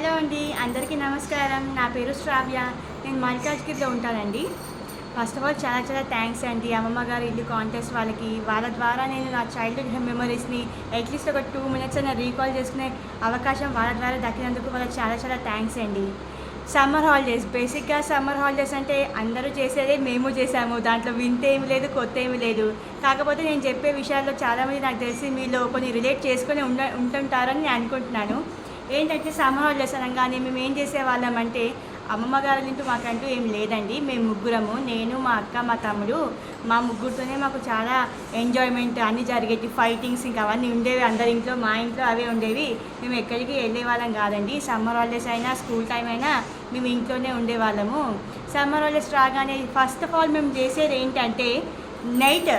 Hello అండి అందరికీ నమస్కారం. నా పేరు శ్రావ్య. నేను మల్కాజ్గిరిలో ఉంటానండి. ఫస్ట్ ఆఫ్ ఆల్ చాలా చాలా థ్యాంక్స్ అండి. అమ్మమ్మ గారు ఇల్లు కాంటెస్ట్ వాళ్ళకి. వాళ్ళ ద్వారా నేను నా చైల్డ్హుడ్ మెమరీస్ని అట్లీస్ట్ ఒక టూ మినిట్స్ అయినా రీకాల్ చేసుకునే అవకాశం వాళ్ళ ద్వారా దక్కినందుకు వాళ్ళకి చాలా చాలా థ్యాంక్స్ అండి. సమ్మర్ హాలిడేస్ బేసిక్గా సమ్మర్ హాలిడేస్ అంటే అందరూ చేసేదే మేము చేసాము దాంట్లో వింత ఏమి లేదు కొత్త ఏమి లేదు. కాకపోతే నేను చెప్పే విషయాల్లో చాలామంది నాకు తెలిసి మీలో కొన్ని రిలేట్ చేసుకుని ఉండ ఉంటుంటారని నేను అనుకుంటున్నాను. ఏంటంటే సమ్మర్ హాలిడేస్ అనగానే మేము ఏం చేసేవాళ్ళం అంటే అమ్మమ్మ గారి ఇంటూ మాకంటూ ఏం లేదండి. మేము ముగ్గురము నేను మా అక్క మా తమ్ముడు మా ముగ్గురితోనే మాకు చాలా ఎంజాయ్మెంట్ అన్నీ జరిగేవి ఫైటింగ్స్ ఇంకా అవన్నీ ఉండేవి. అందరి ఇంట్లో మా ఇంట్లో అవే ఉండేవి. మేము ఎక్కడికి వెళ్ళే వాళ్ళం కాదండి. సమ్మర్ హాలిడేస్ అయినా స్కూల్ టైం అయినా మేము ఇంట్లోనే ఉండేవాళ్ళము. సమ్మర్ హాలిడేస్ రాగానే ఫస్ట్ ఆఫ్ ఆల్ మేము చేసేది ఏంటంటే నైట్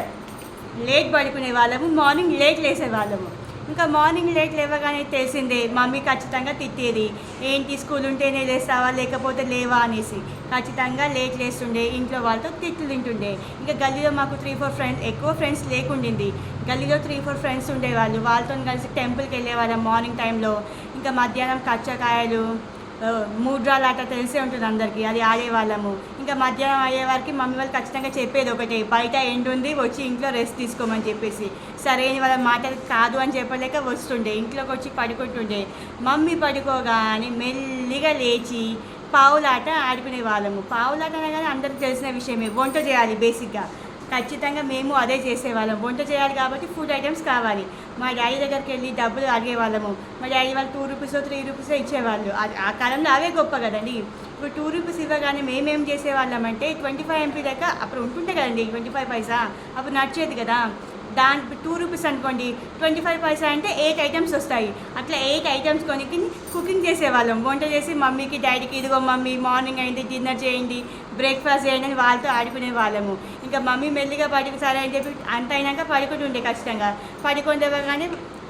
లేట్ పడుకునే వాళ్ళము మార్నింగ్ లేట్ లేసే వాళ్ళము ఇంకా మార్నింగ్ లేట్ లేవగానే తెలిసిందే మమ్మీ ఖచ్చితంగా తిట్టేది. ఏంటి స్కూల్ ఉంటేనే లేస్తావా లేకపోతే లేవా? అనేసి. ఖచ్చితంగా లేట్ లేస్తుండే ఇంట్లో వాళ్ళతో తిట్లు తింటుండే. ఇంకా గల్లీలో మాకు త్రీ ఫోర్ ఫ్రెండ్స్ ఎక్కువ ఫ్రెండ్స్ లేకుండింది. గల్లీలో త్రీ ఫోర్ ఫ్రెండ్స్ ఉండేవాళ్ళు. వాళ్ళతో కలిసి టెంపుల్కి వెళ్ళేవాళ్ళం మార్నింగ్ టైంలో ఇంకా మధ్యాహ్నం కచ్చకాయలు మూడ్రాలు ఆట తెలిసే ఉంటుంది అందరికీ. అది ఆడేవాళ్ళము ఇంకా మధ్యాహ్నం అయ్యే మమ్మీ వాళ్ళు ఖచ్చితంగా చెప్పేది ఒకటే. బయట ఎండ్ ఉంది వచ్చి ఇంట్లో రెస్ట్ తీసుకోమని చెప్పేసి. సరే వాళ్ళ మాట కాదు అని చెప్పలేక వస్తుండే. ఇంట్లోకి వచ్చి పడుకుంటుండే. మమ్మీ పడుకోగానే మెల్లిగా లేచి పావులాట ఆడుకునే వాళ్ళము. పావులాట అనగానే అందరికి తెలిసిన విషయమే. వంట చేయాలి బేసిక్గా. ఖచ్చితంగా మేము అదే చేసేవాళ్ళం. వంట చేయాలి కాబట్టి ఫుడ్ ఐటమ్స్ కావాలి. మా డాడీ దగ్గరికి వెళ్ళి డబ్బులు అడిగేవాళ్ళము. మా డాడీ వాళ్ళు టూ రూపీస్ త్రీ రూపీస్ ఇచ్చేవాళ్ళు. ఆ- కాలంలో అవే గొప్ప కదండి. ఇప్పుడు టూ రూపీస్ ఇవ్వగానే మేమేం చేసేవాళ్ళం అంటే ట్వంటీ ఫైవ్ ఎంపీ దాకా అప్పుడు ఉంటుండే కదండి ట్వంటీ ఫైవ్ పైసా? అప్పుడు నడిచేది కదా. దాని టూ రూపీస్ అనుకోండి. ట్వంటీ ఫైవ్ పైసా అంటే ఎయిట్ ఐటమ్స్ వస్తాయి. అట్లా ఎయిట్ ఐటమ్స్ కొనికి కుకింగ్ చేసేవాళ్ళం. వంట చేసి మమ్మీకి డాడీకి ఇదిగో మమ్మీ మార్నింగ్ అయింది డిన్నర్ చేయండి బ్రేక్ఫాస్ట్ చేయండి అని వాళ్ళతో ఆడుకునే వాళ్ళము ఇంకా మమ్మీ మెల్లిగా పడుకు సరే అని చెప్పి అంత అయినాక పడుకుంటుండే ఖచ్చితంగా. పడుకుంటే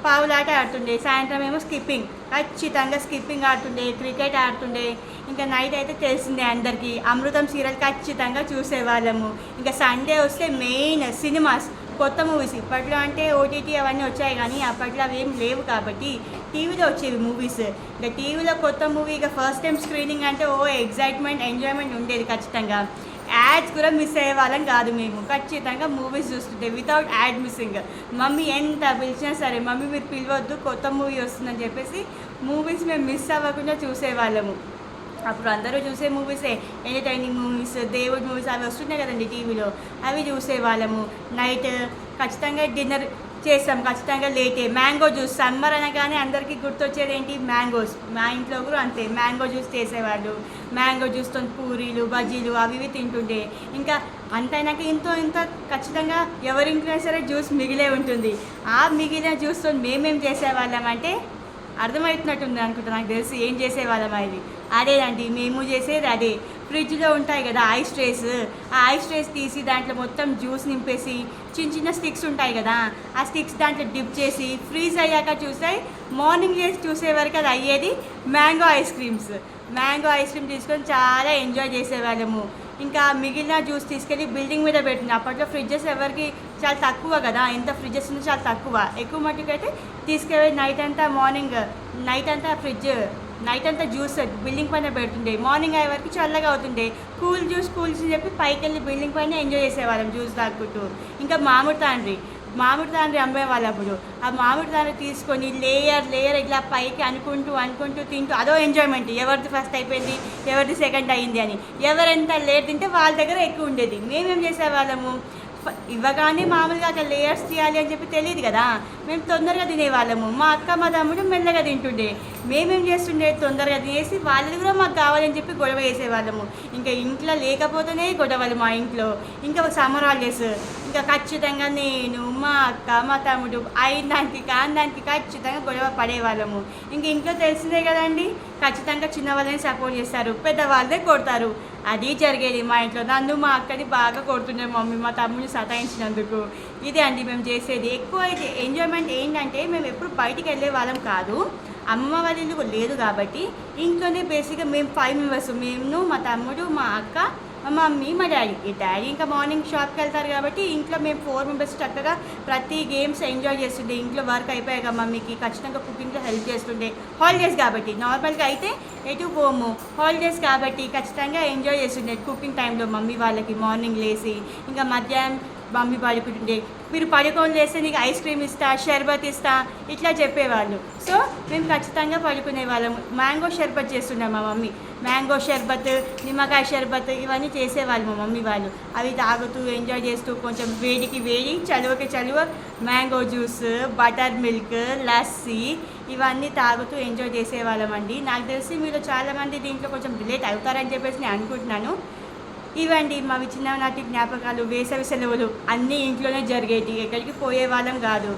పావులాట ఆడుతుండే. సాయంత్రం ఏమో స్కిప్పింగ్ ఖచ్చితంగా స్కిప్పింగ్ ఆడుతుండే క్రికెట్ ఆడుతుండే. ఇంకా నైట్ అయితే తెలిసిందే అందరికీ. అమృతం సీరియల్ ఖచ్చితంగా చూసేవాళ్ళము. ఇంకా సండే వస్తే మెయిన్ సినిమాస్ కొత్త మూవీస్ ఇప్పట్లో అంటే ఓటీటీ అవన్నీ వచ్చాయి కానీ అప్పట్లో అవి ఏం లేవు కాబట్టి టీవీలో వచ్చేవి మూవీస్ ఇంకా టీవీలో కొత్త మూవీ ఇక ఫస్ట్ టైం స్క్రీనింగ్ అంటే ఓ ఎగ్జైట్మెంట్ ఎంజాయ్మెంట్ ఉండేది ఖచ్చితంగా. యాడ్స్ కూడా మిస్ అయ్యే వాళ్ళం కాదు మేము. ఖచ్చితంగా మూవీస్ చూస్తుంటే వితౌట్ యాడ్ మిస్సింగ్ మమ్మీ ఎంత పిలిచినా సరే మమ్మీ మీరు పిలవద్దు కొత్త మూవీ వస్తుందని చెప్పేసి మూవీస్ మేము మిస్ అవ్వకుండా చూసేవాళ్ళము. అప్పుడు అందరూ చూసే మూవీసే ఎంటర్టైనింగ్ మూవీస్ దేవుడి మూవీస్ అవి వస్తున్నాయి కదండి టీవీలో. అవి చూసేవాళ్ళము నైట్ ఖచ్చితంగా డిన్నర్ చేస్తాం ఖచ్చితంగా లేటే మ్యాంగో జ్యూస్ సమ్మర్ అనగానే అందరికీ గుర్తొచ్చేది ఏంటి? మ్యాంగోస్ మా ఇంట్లో కూడా అంతే మ్యాంగో జ్యూస్ చేసేవాళ్ళు. మ్యాంగో జ్యూస్తో పూరీలు బజ్జీలు అవి ఇవి తింటుండే. ఇంకా అంతైనాక ఇంతో ఇంత ఖచ్చితంగా ఎవరింట్లో సరే జ్యూస్ మిగిలే ఉంటుంది. ఆ మిగిలిన జ్యూస్తో మేమేం చేసేవాళ్ళం అంటే అర్థమవుతున్నట్టుంది అనుకుంటా నాకు తెలిసి ఏం చేసేవాళ్ళం అది అదేనండి మేము చేసేది అదే. ఫ్రిడ్జ్లో ఉంటాయి కదా ఐస్ ట్రేస్ ఆ ఐస్ ట్రేస్ తీసి దాంట్లో మొత్తం జ్యూస్ నింపేసి చిన్న చిన్న స్టిక్స్ ఉంటాయి కదా ఆ స్టిక్స్ దాంట్లో డిప్ చేసి ఫ్రీజ్ అయ్యాక చూస్తే మార్నింగ్ చేసి చూసే వరకు అది అయ్యేది mango ice creams. Mango ice cream తీసుకొని చాలా ఎంజాయ్ చేసేవాళ్ళము. ఇంకా మిగిలిన జ్యూస్ తీసుకెళ్ళి బిల్డింగ్ మీద పెట్టింది అప్పట్లో ఫ్రిడ్జెస్ ఎవరికి చాలా తక్కువ కదా ఎంత ఫ్రిడ్జెస్ ఉన్నా చాలా తక్కువ. ఎక్కువ మట్టుకు అయితే తీసుకెళ్ళి నైట్ అంతా మార్నింగ్ నైట్ అంతా ఫ్రిడ్జ్. నైట్ అంతా జ్యూస్ బిల్డింగ్ పైన పెడుతుండే. మార్నింగ్ అయ్యే వరకు చల్లగా అవుతుండే. కూల్ జ్యూస్ కూల్ అని చెప్పి పైకి వెళ్ళి బిల్డింగ్ పైన ఎంజాయ్ చేసేవాళ్ళం జ్యూస్ తాగుకుంటూ. ఇంకా మామిడి తాండ్రి. మామిడి తాండ్రి అమ్మేవాళ్ళు అప్పుడు. ఆ మామిడి తాండ్రి తీసుకొని లేయర్ లేయర్ ఇట్లా పైకి అనుకుంటూ అనుకుంటూ తింటూ అదో ఎంజాయ్మెంట్ ఎవరిది ఫస్ట్ అయిపోయింది ఎవరిది సెకండ్ అయింది అని. ఎవరెంత లేట్ తింటే వాళ్ళ దగ్గర ఎక్కువ ఉండేది. మేమేం చేసేవాళ్ళము? ఇవ్వగానే మామూలుగా అక్కడ లేయర్స్ తీయాలి అని చెప్పి తెలియదు కదా. మేము తొందరగా తినేవాళ్ళము. మా అక్క మా తమ్ముడు మెల్లగా తింటుండే. మేమేం చేస్తుండే? తొందరగా తినేసి వాళ్ళది కూడా మాకు కావాలని చెప్పి గొడవ వేసేవాళ్ళము ఇంకా ఇంట్లో లేకపోతేనే గొడవలు మా ఇంట్లో. ఇంకా సమ్మర్ హాలిడేస్. ఇంకా ఖచ్చితంగా నేను మా అక్క మా తమ్ముడు అయిన దానికి కాని దానికి ఖచ్చితంగా గొడవ పడేవాళ్ళము. ఇంక ఇంట్లో తెలిసిందే కదండి? ఖచ్చితంగా చిన్న వాళ్ళని సపోర్ట్ చేస్తారు. పెద్దవాళ్ళే కొడతారు. అది జరిగేది మా ఇంట్లో. నన్ను మా అక్కని బాగా కొడుతుండే మమ్మీ. మా తమ్ముడిని సతాయించినందుకు. ఇదే అండి మేము చేసేది. ఎక్కువ అయితే ఎంజాయ్మెంట్ ఏంటంటే మేము ఎప్పుడు బయటికి వెళ్ళే వాళ్ళం కాదు. అమ్మ వాళ్ళ ఇల్లు లేదు కాబట్టి ఇంట్లోనే బేసిక్గా మేము ఫైవ్ మెంబర్స్ మేము మా తమ్ముడు మా అక్క మా మమ్మీ మా డాడీ. ఈ డాడీ ఇంకా మార్నింగ్ షాప్కి వెళ్తారు కాబట్టి ఇంట్లో మేము ఫోర్ మెంబర్స్ చక్కగా ప్రతి గేమ్స్ ఎంజాయ్ చేస్తుండే. ఇంట్లో వర్క్ అయిపోయాక మమ్మీకి ఖచ్చితంగా కుకింగ్లో హెల్ప్ చేస్తుండే. హాలిడేస్ కాబట్టి నార్మల్గా అయితే ఎటు పోము. హాలిడేస్ కాబట్టి ఖచ్చితంగా ఎంజాయ్ చేస్తుండే కుకింగ్ టైంలో మమ్మీ వాళ్ళకి మార్నింగ్ లేసి. ఇంకా మధ్యాహ్నం మమ్మీ పడుకుంటుండే మీరు పడుకొని లేస్తే నీకు ఐస్ క్రీమ్ ఇస్తా షర్బత్ ఇస్తా ఇట్లా చెప్పేవాళ్ళు. సో మేము ఖచ్చితంగా పడుకునే వాళ్ళము. మ్యాంగో షర్బత్ చేస్తుండే మా మమ్మీ. మ్యాంగో షర్బత్ నిమ్మకాయ షర్బత్ ఇవన్నీ చేసేవాళ్ళు మా మమ్మీ వాళ్ళు. అవి తాగుతూ ఎంజాయ్ చేస్తూ కొంచెం వేడికి వేడి చలువకి చలువ mango juice butter milk lassi ఇవన్నీ తాగుతూ ఎంజాయ్ చేసేవాళ్ళమండి. నాకు తెలిసి మీరు చాలామంది దీంట్లో కొంచెం రిలేట్ అవుతారని చెప్పేసి నేను అనుకుంటున్నాను. ఇవండి మావి చిన్ననాటి జ్ఞాపకాలు వేసవి సెలవులు అన్నీ ఇంట్లోనే జరిగేటి ఎక్కడికి పోయే వాళ్ళం కాదు.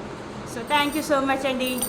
So thank you so much అండి.